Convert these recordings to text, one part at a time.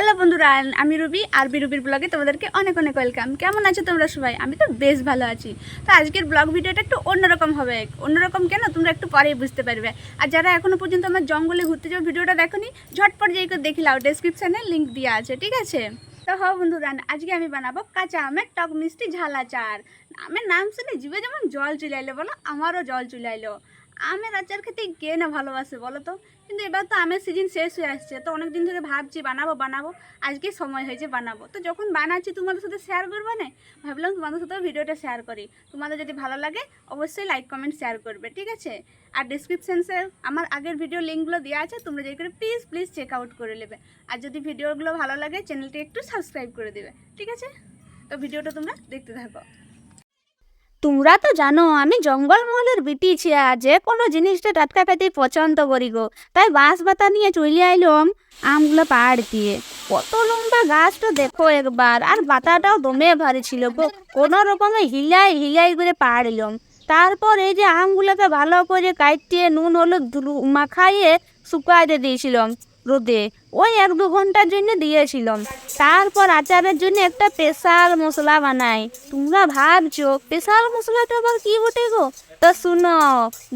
Hello বন্ধুরা, আমি Ruby আর B রুবির ব্লগে তোমাদেরকে অনেক অনেক ওয়েলকাম কেমন আছো তোমরা সবাই? আমি তো বেশ ভালো আছি। তো আজকের ব্লগ ভিডিওটা একটু অন্যরকম হবে। অন্যরকম কেন? তোমরা একটু পরেই বুঝতে পারবে। আর যারা এখনও পর্যন্ত আমার জঙ্গলে ঘুরতে যাওয়া ভিডিওটা দেখোনি, ঝটপট যাই করে দেখি লাও ডেসক্রিপশানে লিঙ্ক দেওয়া আছে, ঠিক আছে? তো হও বন্ধুরা, আজকে আমি বানাবো কাঁচা আমের টক মিষ্টি ঝাল আচার। আমের নাম শুনে জিভে যেমন জল চলে এলো বলো, আমারও জল চলে এলো। আমের আচার খেতে কে না ভালোবাসে বলো তো? কিন্তু এবার তো আমের সিজন শেষ হয়ে আসছে, তো অনেক দিন ধরে ভাবছি বানাবো বানাবো, আজকে সময় হয়েছে বানাবো। তো যখন বানাচ্ছি তোমাদের সাথে শেয়ার করব না, ভাবলাম তোমাদের সাথে ভিডিওটা শেয়ার করি। তোমাদের যদি ভালো লাগে, অবশ্যই লাইক কমেন্ট শেয়ার করবে, ঠিক আছে? আর ডিসক্রিপশানসে আমার আগের ভিডিও লিঙ্কগুলো দেওয়া আছে, তোমরা যে করে প্লিজ প্লিজ চেক আউট করে নেবে। আর যদি ভিডিওগুলো ভালো লাগে চ্যানেলটি একটু সাবস্ক্রাইব করে দেবে, ঠিক আছে? তো ভিডিওটা তোমরা দেখতে থাকো। তোমরা তো জানো, আমি জঙ্গলমহলের বিটি ছিয়া যে কোনো জিনিসটা টাটকা খেতে পছন্দ করি গো। তাই বাঁশ বাতা নিয়ে চলে আইলাম আমগুলো পাহাড় দিয়ে। কত লম্বা গাছটা দেখো একবার, আর বাতাটাও দমে ভারী ছিল গো। কোনো রকমে হিলাই হিলাই করে পাহাড়লাম তারপর এই যে আমগুলোকে ভালো করে কাটিয়ে নুন, হলুদ মাখাইয়ে শুকাইতে দিয়েছিলাম। রোদে ওই এক দু ঘণ্টার জন্য দিয়েছিলাম। তারপর আচারের জন্য একটা স্পেশাল মশলা বানাই। তোমরা ভাবছ, স্পেশাল মশলাটা আবার কি বটে গো? তো শুনো,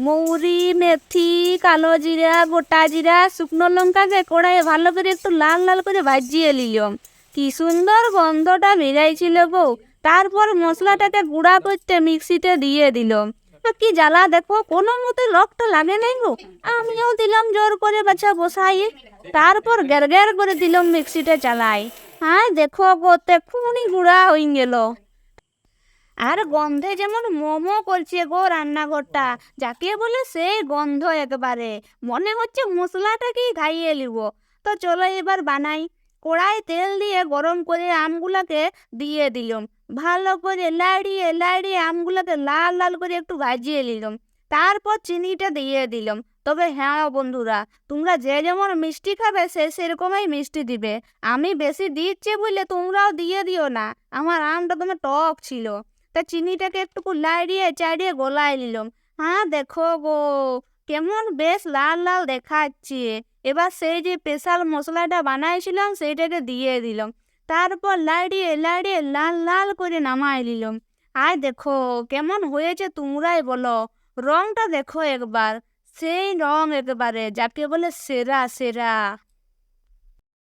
মৌরি, মেথি, কালো জিরা, গোটা জিরা, শুকনো লঙ্কাকে কড়াইয়ে ভালো করে একটু লাল লাল করে ভাজিয়ে নিলাম। কি সুন্দর গন্ধটা বেরাইছিল গো। তারপর মশলাটাকে গুঁড়া করতে মিক্সিতে দিয়ে দিলাম। কি জ্বালা? দেখো, কোনো মতে লকটা লাগে নাই গো। আমিও দিলাম জোর করে বাচ্চা বসাই। তারপর গ্যার গ্যার করে দিলাম মিক্সিতে চালাই। হ্যাঁ দেখো গো তেখুনি গুঁড়া হয়ে গেল। আর গন্ধে যেমন মোমো করছে গো রান্নাঘরটা, যাকে বলে সেই গন্ধ একবারে। মনে হচ্ছে মশলাটাকেই খাইয়ে নিব। তো চলো এবার বানাই। কড়াই তেল দিয়ে গরম করে আমগুলোকে দিয়ে দিলাম। ভালো করে লাড়িয়ে লাড়িয়ে আমগুলোকে লাল লাল করে একটু ভাজিয়ে নিলাম। তারপর চিনিটা দিয়ে দিলাম। তবে হ্যাঁ বন্ধুরা, তোমরা যে যেমন মিষ্টি খাবে, সে সেরকমই মিষ্টি দিবে। আমি বেশি দিচ্ছি বলে তোমরাও দিয়ে দিও না। আমার আমটা তোমার টক ছিল। তা চিনিটাকে একটু লাড়িয়ে চাড়িয়ে গলায় নিলাম। হ্যাঁ দেখো গো, কেমন বেশ লাল লাল দেখাচ্ছে। এবার সেই যে স্পেশাল মশলাটা বানাইছিলাম, সেইটাকে দিয়ে দিলাম। তারপর লাড়িয়ে লাড়িয়ে লাল লাল করে নামাই নিলাম আর দেখো, কেমন হয়েছে তোমরাই বলো। রংটা দেখো একবার, সেই রং একেবারে, যাকে বলে সেরা সেরা।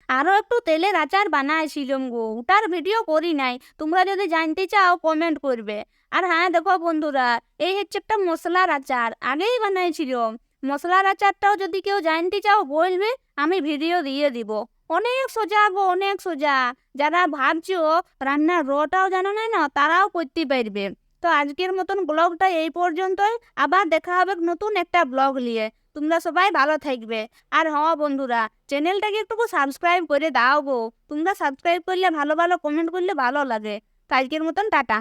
আরও একটু তেলের আচার বানাইছিলাম গো, ওটার ভিডিও করি নাই। তোমরা যদি জানতে চাও কমেন্ট করবে। আর হ্যাঁ দেখো বন্ধুরা, এই হচ্ছে একটা মশলার আচার, আগেই বানাইছিলাম। মশলার আচারটাও যদি কেউ জানতে চাও, বলবে, আমি ভিডিও দিয়ে দিব। অনেক সোজা গো, অনেক সোজা। যারা ভাবছ রান্নার রটাও জানো না না, তারাও করতে পারবে। তো আজকের মতন ব্লগটা এই পর্যন্তই। আবার দেখা হবে নতুন একটা ব্লগ নিয়ে। তোমরা সবাই ভালো থাকবে। আর হ্যাঁ বন্ধুরা, চ্যানেলটাকে একটু সাবস্ক্রাইব করে দাও গো। তোমরা সাবস্ক্রাইব করলে, ভালো ভালো কমেন্ট করলে ভালো লাগে। তো আজকের মতন টাটা।